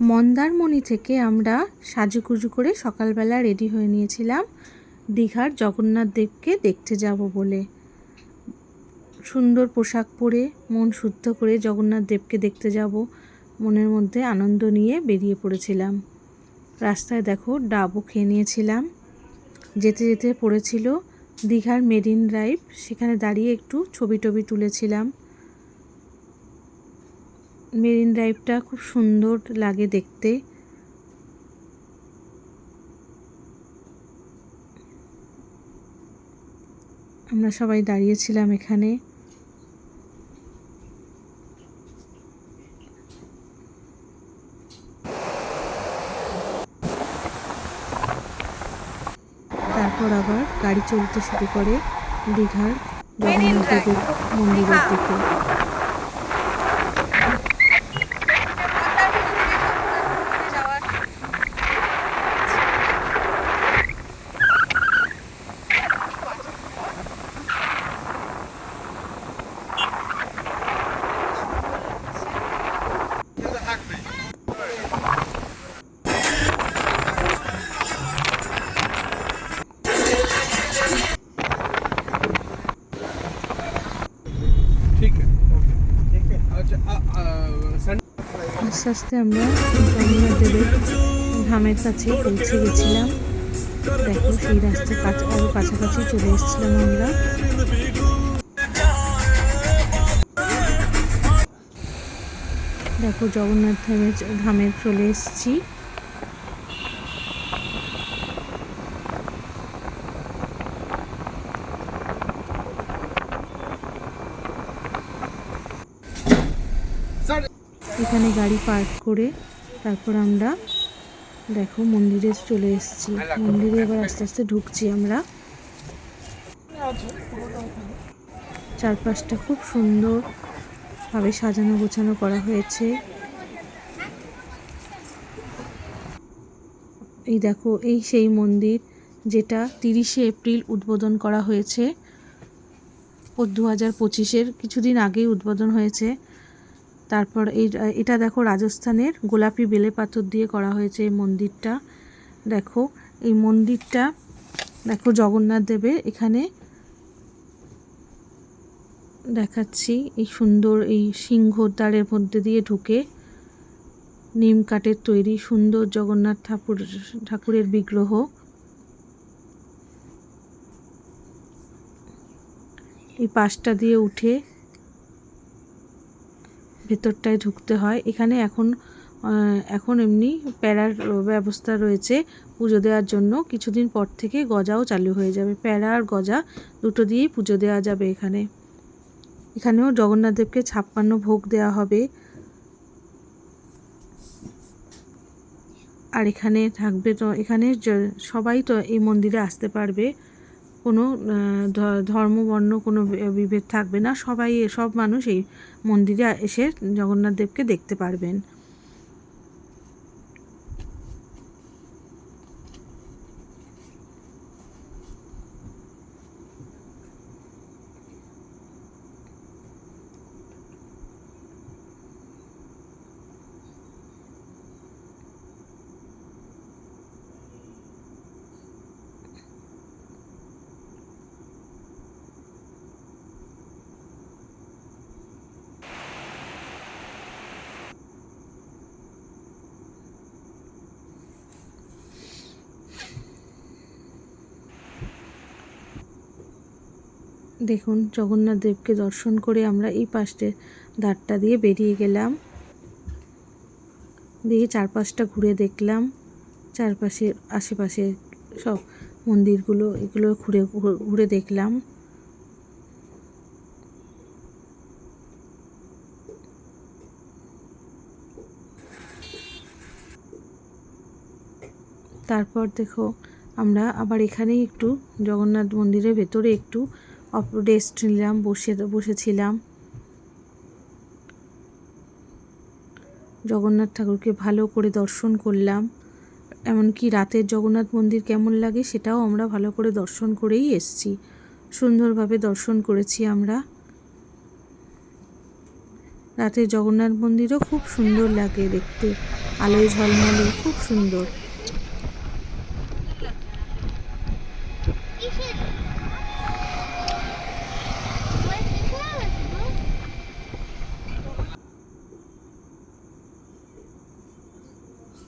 মন্দারমণি থেকে আমরা সাজুগুজু করে সকালবেলা রেডি হয়ে নিয়েছিলাম। দীঘার জগন্নাথ দেবকে দেখতে যাব বলে। সুন্দর পোশাক পরে, মন শুদ্ধ করে জগন্নাথ দেবকে দেখতে যাব। মনের মধ্যে আনন্দ নিয়ে বেরিয়ে পড়েছিলাম। রাস্তায় দেখো ডাবও খেয়ে নিয়েছিলাম। যেতে যেতে পড়েছিল দীঘার মেরিন ড্রাইভ। সেখানে দাঁড়িয়ে একটু ছবি টবি তুলেছিলাম। মেরিন ড্রাইভটা খুব সুন্দর লাগে দেখতে। আমরা সবাই দাঁড়িয়েছিলাম এখানে। তারপর আবার গাড়ি চলতে শুরু করে দীঘার জগন্নাথ দেবের মন্দিরের দিকে। আস্তে আস্তে আমরা জগন্নাথদেবের ধামের কাছে পৌঁছে গেছিলাম। দেখো সেই রাস্তার কাছে কাছাকাছি চলে এসেছিলাম আমরা। দেখো জগন্নাথ ধামের ধামে চলে এসেছি। এখানে গাড়ি পার্ক করে তারপর আমরা, দেখো মন্দিরে চলে এসেছি। মন্দিরে এবার আস্তে আস্তে ঢুকছি আমরা। চারপাশটা খুব সুন্দরভাবে সাজানো গোছানো করা হয়েছে। এই দেখো, এই সেই মন্দির যেটা তিরিশে এপ্রিল উদ্বোধন করা হয়েছে। ও দু হাজার পঁচিশের কিছুদিন আগেই উদ্বোধন হয়েছে। তারপর এই, এটা দেখো রাজস্থানের গোলাপি বেলে পাথর দিয়ে করা হয়েছে এই মন্দিরটা। দেখো, এই মন্দিরটা দেখো জগন্নাথ দেবের। এখানে দেখাচ্ছি এই সুন্দর এই সিংহদ্বারের মধ্যে দিয়ে ঢুকে নিম কাঠের তৈরি সুন্দর জগন্নাথ ঠাকুর, ঠাকুরের বিগ্রহ। এই পাশটা দিয়ে উঠে ভেতরটায় ঢুকতে হয়। এখানে এখন এখন এমনি প্যারার ব্যবস্থা রয়েছে পুজো দেওয়ার জন্য। কিছুদিন পর থেকে গজাও চালু হয়ে যাবে। প্যারা আর গজা দুটো দিয়েই পুজো দেওয়া যাবে এখানে। এখানেও জগন্নাথদেবকে ছাপ্পান্ন ভোগ দেওয়া হবে। আর এখানে থাকবে তো, এখানে সবাই তো এই মন্দিরে আসতে পারবে। কোনো ধর্ম, বর্ণ কোনো বিভেদ থাকবে না। সবাই, সব মানুষ এই মন্দিরে এসে জগন্নাথ দেবকে দেখতে পারবেন। দেখুন, জগন্নাথ দেবকে দর্শন করে আমরা এই পাশে দ্বারটা দিয়ে বেরিয়ে গেলাম। দিয়ে চারপাশটা ঘুরে দেখলাম। চারপাশের আশেপাশে সব মন্দিরগুলো, এগুলো ঘুরে ঘুরে দেখলাম। তারপর দেখো, আমরা আবার এখানেই একটু জগন্নাথ মন্দিরের ভেতরে একটু রেস্ট নিলাম, বসে বসেছিলাম। জগন্নাথ ঠাকুরকে ভালো করে দর্শন করলাম। এমনকি রাতের জগন্নাথ মন্দির কেমন লাগে সেটাও আমরা ভালো করে দর্শন করেই এসছি। সুন্দরভাবে দর্শন করেছি আমরা। রাতের জগন্নাথ মন্দিরও খুব সুন্দর লাগে দেখতে। আলোয় ঝলমলে, খুব সুন্দর।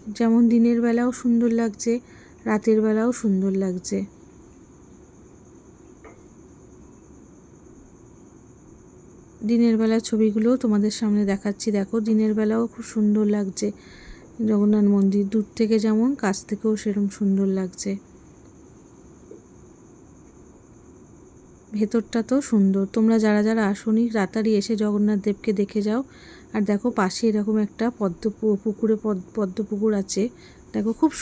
যেমন দিনের বেলাও সুন্দর লাগছে, রাতের বেলাও সুন্দর লাগছে। দিনের বেলা ছবিগুলো তোমাদের সামনে দেখাচ্ছি। দেখো, দিনের বেলাও খুব সুন্দর লাগছে। জগন্নাথ মন্দির দূর থেকে যেমন, কাছ থেকেও সেরকম সুন্দর লাগছে। ভেতরটা তো সুন্দর। তোমরা যারা যারা আসনি, রাতারি এসে জগন্নাথ দেবকে দেখে যাও। আর দেখো পাশে এরকম একটা পদ্ম পুকুরে পদ- পদ্ম পুকুর আছে। দেখো খুব